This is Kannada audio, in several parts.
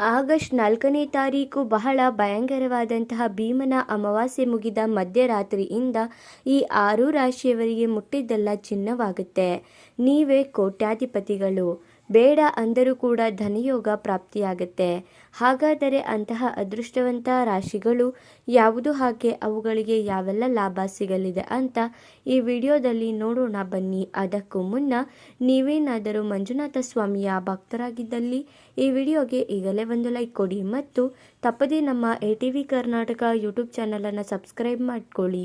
ಆಗಸ್ಟ್ ನಾಲ್ಕನೇ ತಾರೀಕು ಬಹಳ ಭಯಂಕರವಾದಂತಹ ಭೀಮನ ಅಮಾವಾಸ್ಯೆ ಮುಗಿದ ಮಧ್ಯರಾತ್ರಿಯಿಂದ ಈ ಆರು ರಾಶಿಯವರಿಗೆ ಮುಟ್ಟಿದ್ದೆಲ್ಲ ಚಿನ್ನವಾಗುತ್ತೆ. ನೀವೇ ಕೋಟ್ಯಾಧಿಪತಿಗಳು. ಬೇಡ ಅಂದರೂ ಕೂಡ ಧನಯೋಗ ಪ್ರಾಪ್ತಿಯಾಗುತ್ತೆ. ಹಾಗಾದರೆ ಅಂತಹ ಅದೃಷ್ಟವಂತ ರಾಶಿಗಳು ಯಾವುದು? ಹಾಗೆ ಅವುಗಳಿಗೆ ಯಾವೆಲ್ಲ ಲಾಭ ಸಿಗಲಿದೆ ಅಂತ ಈ ವಿಡಿಯೋದಲ್ಲಿ ನೋಡೋಣ ಬನ್ನಿ. ಅದಕ್ಕೂ ಮುನ್ನ ನೀವೇನಾದರೂ ಮಂಜುನಾಥ ಸ್ವಾಮಿಯ ಭಕ್ತರಾಗಿದ್ದಲ್ಲಿ ಈ ವಿಡಿಯೋಗೆ ಈಗಲೇ ಒಂದು ಲೈಕ್ ಕೊಡಿ ಮತ್ತು ತಪ್ಪದೇ ನಮ್ಮ A T V Karnataka YouTube ಚಾನಲನ್ನು ಸಬ್ಸ್ಕ್ರೈಬ್ ಮಾಡಿಕೊಳ್ಳಿ.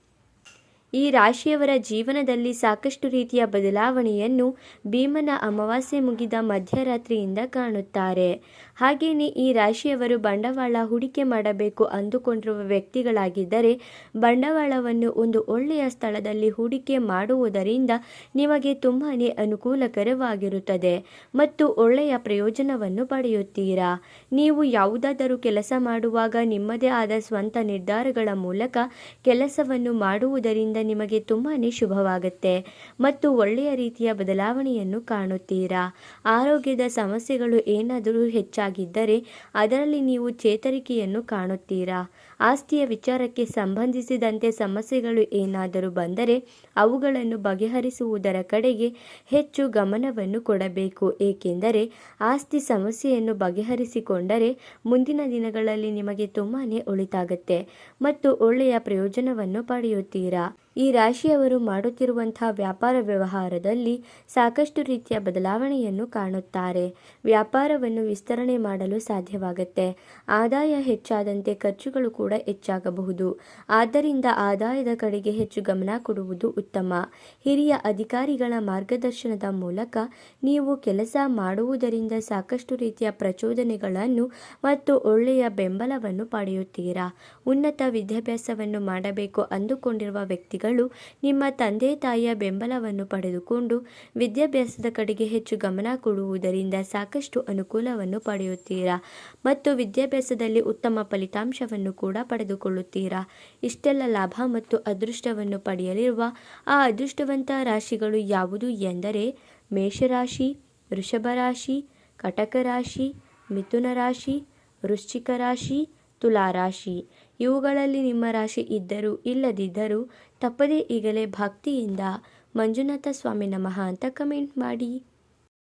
ಈ ರಾಶಿಯವರ ಜೀವನದಲ್ಲಿ ಸಾಕಷ್ಟು ರೀತಿಯ ಬದಲಾವಣೆಯನ್ನು ಭೀಮನ ಅಮಾವಾಸ್ಯೆ ಮುಗಿದ ಮಧ್ಯರಾತ್ರಿಯಿಂದ ಕಾಣುತ್ತಾರೆ. ಹಾಗೆಯೇ ಈ ರಾಶಿಯವರು ಬಂಡವಾಳ ಹೂಡಿಕೆ ಮಾಡಬೇಕು ಅಂದುಕೊಂಡಿರುವ ವ್ಯಕ್ತಿಗಳಾಗಿದ್ದರೆ, ಬಂಡವಾಳವನ್ನು ಒಂದು ಒಳ್ಳೆಯ ಸ್ಥಳದಲ್ಲಿ ಹೂಡಿಕೆ ಮಾಡುವುದರಿಂದ ನಿಮಗೆ ತುಂಬಾ ಅನುಕೂಲಕರವಾಗಿರುತ್ತದೆ ಮತ್ತು ಒಳ್ಳೆಯ ಪ್ರಯೋಜನವನ್ನು ಪಡೆಯುತ್ತೀರಾ? ನೀವು ಯಾವುದಾದರೂ ಕೆಲಸ ಮಾಡುವಾಗ ನಿಮ್ಮದೇ ಆದ ಸ್ವಂತ ನಿರ್ಧಾರಗಳ ಮೂಲಕ ಕೆಲಸವನ್ನು ಮಾಡುವುದರಿಂದ ನಿಮಗೆ ತುಂಬಾ ಶುಭವಾಗುತ್ತೆ ಮತ್ತು ಒಳ್ಳೆಯ ರೀತಿಯ ಬದಲಾವಣೆಯನ್ನು ಕಾಣುತ್ತೀರಾ? ಆರೋಗ್ಯದ ಸಮಸ್ಯೆಗಳು ಏನಾದರೂ ಹೆಚ್ಚಾಗಿದ್ದರೆ ಅದರಲ್ಲಿ ನೀವು ಚೇತರಿಕೆಯನ್ನು ಕಾಣುತ್ತೀರಾ? ಆಸ್ತಿಯ ವಿಚಾರಕ್ಕೆ ಸಂಬಂಧಿಸಿದಂತೆ ಸಮಸ್ಯೆಗಳು ಏನಾದರೂ ಬಂದರೆ ಅವುಗಳನ್ನು ಬಗೆಹರಿಸುವುದರ ಕಡೆಗೆ ಹೆಚ್ಚು ಗಮನವನ್ನು ಕೊಡಬೇಕು. ಏಕೆಂದರೆ ಆಸ್ತಿ ಸಮಸ್ಯೆಯನ್ನು ಬಗೆಹರಿಸಿಕೊಂಡರೆ ಮುಂದಿನ ದಿನಗಳಲ್ಲಿ ನಿಮಗೆ ತುಂಬಾ ಒಳಿತಾಗುತ್ತೆ ಮತ್ತು ಒಳ್ಳೆಯ ಪ್ರಯೋಜನವನ್ನು ಪಡೆಯುತ್ತೀರಾ? ಈ ರಾಶಿಯವರು ಮಾಡುತ್ತಿರುವಂತಹ ವ್ಯಾಪಾರ ವ್ಯವಹಾರದಲ್ಲಿ ಸಾಕಷ್ಟು ರೀತಿಯ ಬದಲಾವಣೆಯನ್ನು ಕಾಣುತ್ತಾರೆ. ವ್ಯಾಪಾರವನ್ನು ವಿಸ್ತರಣೆ ಮಾಡಲು ಸಾಧ್ಯವಾಗುತ್ತೆ. ಆದಾಯ ಹೆಚ್ಚಾದಂತೆ ಖರ್ಚುಗಳು ಕೂಡ ಹೆಚ್ಚಾಗಬಹುದು. ಆದ್ದರಿಂದ ಆದಾಯದ ಕಡೆಗೆ ಹೆಚ್ಚು ಗಮನ ಕೊಡುವುದು ಉತ್ತಮ. ಹಿರಿಯ ಅಧಿಕಾರಿಗಳ ಮಾರ್ಗದರ್ಶನದ ಮೂಲಕ ನೀವು ಕೆಲಸ ಮಾಡುವುದರಿಂದ ಸಾಕಷ್ಟು ರೀತಿಯ ಪ್ರಚೋದನೆಗಳನ್ನು ಮತ್ತು ಒಳ್ಳೆಯ ಬೆಂಬಲವನ್ನು ಪಡೆಯುತ್ತೀರಾ? ಉನ್ನತ ವಿದ್ಯಾಭ್ಯಾಸವನ್ನು ಮಾಡಬೇಕು ಅಂದುಕೊಂಡಿರುವ ವ್ಯಕ್ತಿಗಳು ನಿಮ್ಮ ತಂದೆ ತಾಯಿಯ ಬೆಂಬಲವನ್ನು ಪಡೆದುಕೊಂಡು ವಿದ್ಯಾಭ್ಯಾಸದ ಕಡೆಗೆ ಹೆಚ್ಚು ಗಮನ ಕೊಡುವುದರಿಂದ ಸಾಕಷ್ಟು ಅನುಕೂಲವನ್ನು ಪಡೆಯುತ್ತೀರಾ? ಮತ್ತು ವಿದ್ಯಾಭ್ಯಾಸದಲ್ಲಿ ಉತ್ತಮ ಫಲಿತಾಂಶವನ್ನು ಕೂಡ ಪಡೆದುಕೊಳ್ಳುತ್ತೀರಾ? ಇಷ್ಟೆಲ್ಲ ಲಾಭ ಮತ್ತು ಅದೃಷ್ಟವನ್ನು ಪಡೆಯಲಿರುವ ಆ ಅದೃಷ್ಟವಂತ ರಾಶಿಗಳು ಯಾವುದು ಎಂದರೆ ಮೇಷರಾಶಿ ವೃಷಭ ರಾಶಿ ಕಟಕ ರಾಶಿ ಮಿಥುನ ರಾಶಿ ವೃಶ್ಚಿಕ ರಾಶಿ ತುಲಾರಾಶಿ. ಇವುಗಳಲ್ಲಿ ನಿಮ್ಮ ರಾಶಿ ಇದ್ದರೂ ಇಲ್ಲದಿದ್ದರೂ ತಪ್ಪದೇ ಈಗಲೇ ಭಕ್ತಿಯಿಂದ ಮಂಜುನಾಥ ಸ್ವಾಮಿ ನಮಃ ಅಂತ ಕಮೆಂಟ್ ಮಾಡಿ.